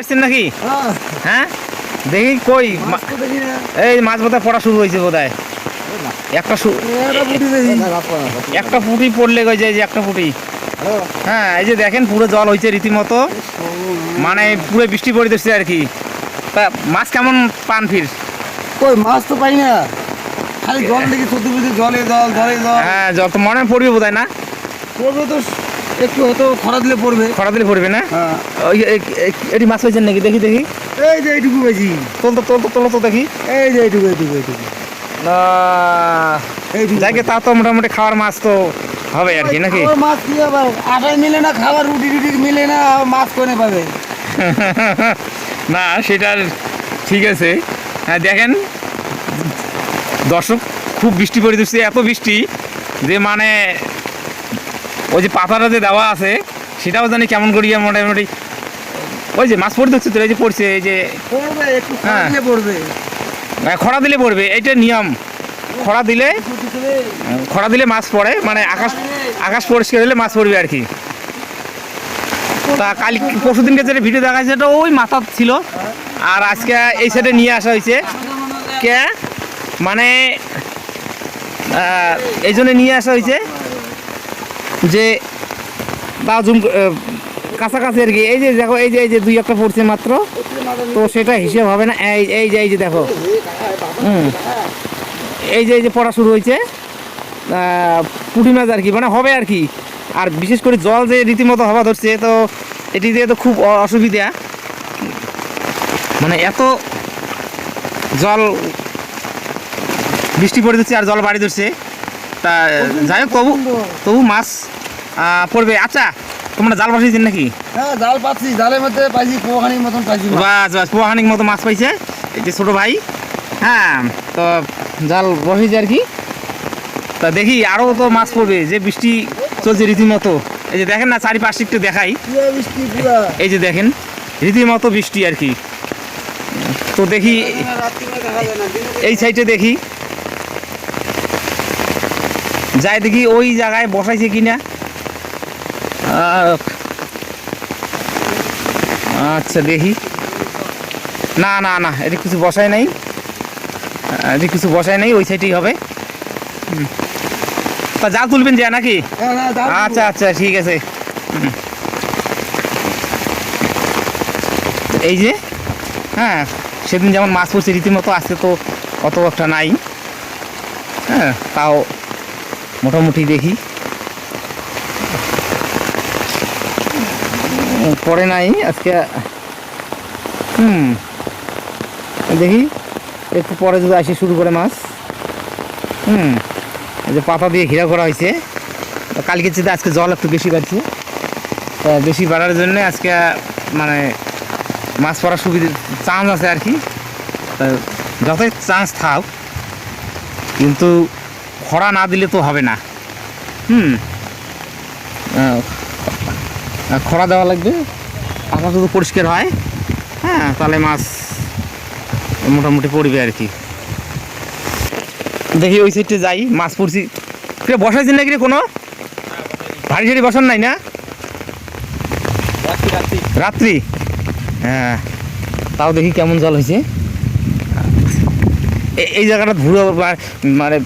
আসছেন নাকি? হ্যাঁ। দেখি কই এই মাছ বোধহয় পড়া শুরু হয়েছে বোধহয়। একটা একটা পুটি পড়লে গেছে এই যে একটা পুটি? হ্যাঁ এই যে দেখেন পুরো জল হয়েছে রীতিমতো। মানে পুরো বৃষ্টি পড়ে দিচ্ছে আর কি। তা মাছ কেমন পান ফির? কই মাছ তো পাই না। খালি জল দেখি চোদ্দ জলে জল জলে জল। হ্যাঁ জল তো মনে পড়বে বোধ না? পড়বে তো একটু হয়তো খরা দিলে পড়বে। খরা দিলে পড়বে না? হ্যাঁ। এটি মাছ হয়েছেন নাকি? দেখি দেখি। এই যে এইটুকু বেশি তোল তো তোল তো তোলো তো দেখি। এই যে এইটুকু এইটুকু এইটুকু। যাকে তা তো মোটামুটি খাওয়ার মাছ তো হবে আর কি নাকি? মাছ কি আবার আটাই মিলে না খাবার রুটি রুটি মিলে না মাছ কোনে পাবে? না সেটা ঠিক আছে। হ্যাঁ দেখেন দর্শক খুব বৃষ্টি পড়ে দিচ্ছে এত বৃষ্টি যে মানে ওই যে পাতাটা যে দেওয়া আছে সেটাও জানি কেমন করিয়া মোটামুটি ওই যে মাছ পড়ে দিচ্ছে তো এই যে পড়ছে এই যে হ্যাঁ। খরা দিলে পড়বে এইটা নিয়ম। খরা দিলে খরা দিলে মাছ পড়ে মানে আকাশ আকাশ পরিষ্কার হলে মাছ পড়বে আর কি। তা কাল পরশু দিনকে যেটা ভিডিও দেখা সেটা ওই মাথা ছিল। আর আজকে এই সাইডে নিয়ে আসা হয়েছে। কে? মানে এই জন্য নিয়ে আসা হয়েছে। যে বা জুম কাছাকাছি আর কি। এই যে দেখো, এই যে এই যে দুই একটা পড়ছে মাত্র। তো সেটা হিসেব হবে না। এই এই যে এই যে দেখো। হুম। এই যে এই যে পড়া শুরু হয়েছে। পুঁটি মাছ আর কি মানে হবে আর কি। আর বিশেষ করে জল যে রীতিমতো হওয়া ধরছে, তো এটি দিয়ে তো খুব অসুবিধা। মানে এত জল বৃষ্টি পড়ে দিচ্ছে আর জল বাড়ি ধরছে। তা যাই হোক তবু তবু মাছ পড়বে। আচ্ছা তোমরা জাল বসিয়েছেন নাকি? হ্যাঁ জাল পাচ্ছি। জালের মধ্যে পাইছি পোহানির মতন পাইছি। বাস বাস মতো মাছ পাইছে। এই যে ছোটো ভাই। হ্যাঁ তো জাল বসেছে আর কি। তা দেখি আরও তো মাছ পড়বে। যে বৃষ্টি চলছে রীতিমতো। এই যে দেখেন না চারিপাশে একটু দেখাই। এই যে দেখেন রীতিমতো বৃষ্টি আর কি। তো দেখি এই সাইডে দেখি। যাই দেখি ওই জায়গায় বসাইছে কিনা। আচ্ছা দেখি। না না না এটি কিছু বসায় নাই। এটি কিছু বসায় নাই ওই সাইডেই হবে। হুম। তা জাল তুলবেন যা নাকি? আচ্ছা আচ্ছা ঠিক আছে। হুম। এই যে হ্যাঁ সেদিন যেমন মাছ পড়ছে রীতিমতো আজকে তো অত একটা নাই। হ্যাঁ তাও মোটামুটি দেখি। পরে নাই, আজকে, হুম, দেখি, একটু পরে যদি আসে শুরু করে মাছ, হুম যে পাতা দিয়ে ঘিরা করা হয়েছে। কালকে চেয়ে আজকে জল একটু বেশি বাড়ছে বেশি বাড়ার জন্য আজকে মানে মাছ পড়ার সুবিধা চান্স আছে আর কি। যতই চান্স থাক, কিন্তু খরা না দিলে তো হবে না। হুম। খরা দেওয়া লাগবে। আকাশ যদি পরিষ্কার হয় হ্যাঁ তাহলে মাছ মোটামুটি পড়বে আর কি। দেখি ওই সাইডে যাই মাছ পড়ছি। কে বসাইছেন নাকি রে কোনো? ভারী সারি বসান নাই না? রাত্রি হ্যাঁ তাও দেখি কেমন জল হয়েছে। এই জায়গাটা ধুলো মানে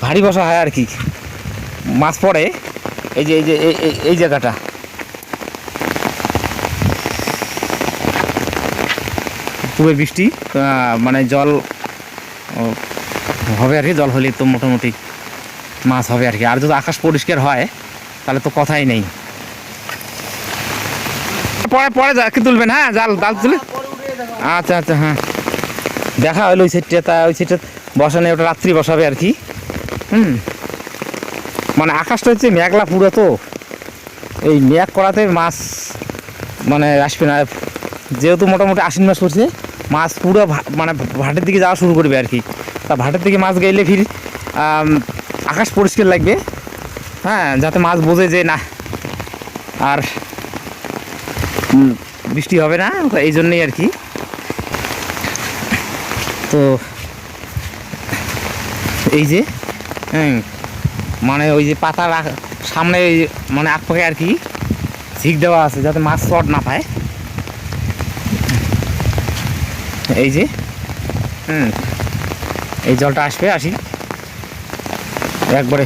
ভারী বসা হয় আর কি। মাছ পড়ে, এই যে এই যে, এই- জায়গাটা। পুরো বৃষ্টি মানে জল হবে আর কি, জল হলে তো মোটামুটি মাছ হবে আর কি। আর যদি আকাশ পরিষ্কার হয়, তাহলে তো কথাই নেই। পরে পরে কি তুলবেন হ্যাঁ জাল জাল তুলে। আচ্ছা আচ্ছা হ্যাঁ। দেখা হলো ওই সাইডটা, তা ওই সাইডটা বসানো, ওটা রাত্রি বসাবে আর কি। হুম। মানে আকাশটা হচ্ছে মেঘলা পুরো তো। এই মেঘ করাতে মাছ মানে আসবে না। যেহেতু মোটামুটি আশ্বিন মাস পড়ছে, মাছ পুরো মানে ভাটের দিকে যাওয়া শুরু করবে আর কি তা ভাটের দিকে মাছ গেলে ফির আকাশ পরিষ্কার লাগবে। হ্যাঁ যাতে মাছ বোঝে যে না, আর বৃষ্টি হবে না, এই জন্যই আর কি তো এই যে মানে ওই যে পাতা সামনে মানে আগ পাখে আর কি ঝিক দেওয়া আছে যাতে মাছ শর্ট না পায়। এই যে, হুম, এই জলটা আসবে, আসি। একবারে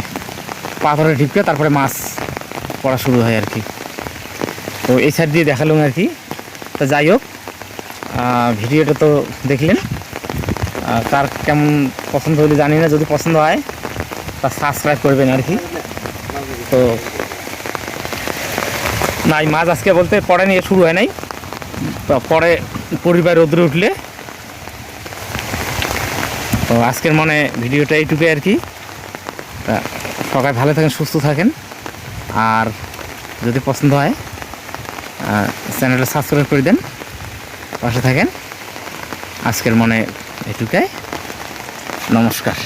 পাথরে ঢিপকে তারপরে মাছ পড়া শুরু হয় আর কি। তো এই সাইড দিয়ে দেখালাম আর কি। তা যাই হোক ভিডিওটা তো দেখলেন। কার কেমন পছন্দ হলে জানি না, যদি পছন্দ হয় তা সাবস্ক্রাইব করবেন আর কি। তো না এই মাছ আজকে বলতে পরে নিয়ে শুরু হয় নাই। পরে পরিবার রোদ্রে উঠলে। তো আজকের মনে ভিডিওটা এইটুকুই আর কি। তা সবাই ভালো থাকেন, সুস্থ থাকেন। আর যদি পছন্দ হয় চ্যানেলটা সাবস্ক্রাইব করে দেন। পাশে থাকেন। আজকের মনে এটুকাই। নমস্কার।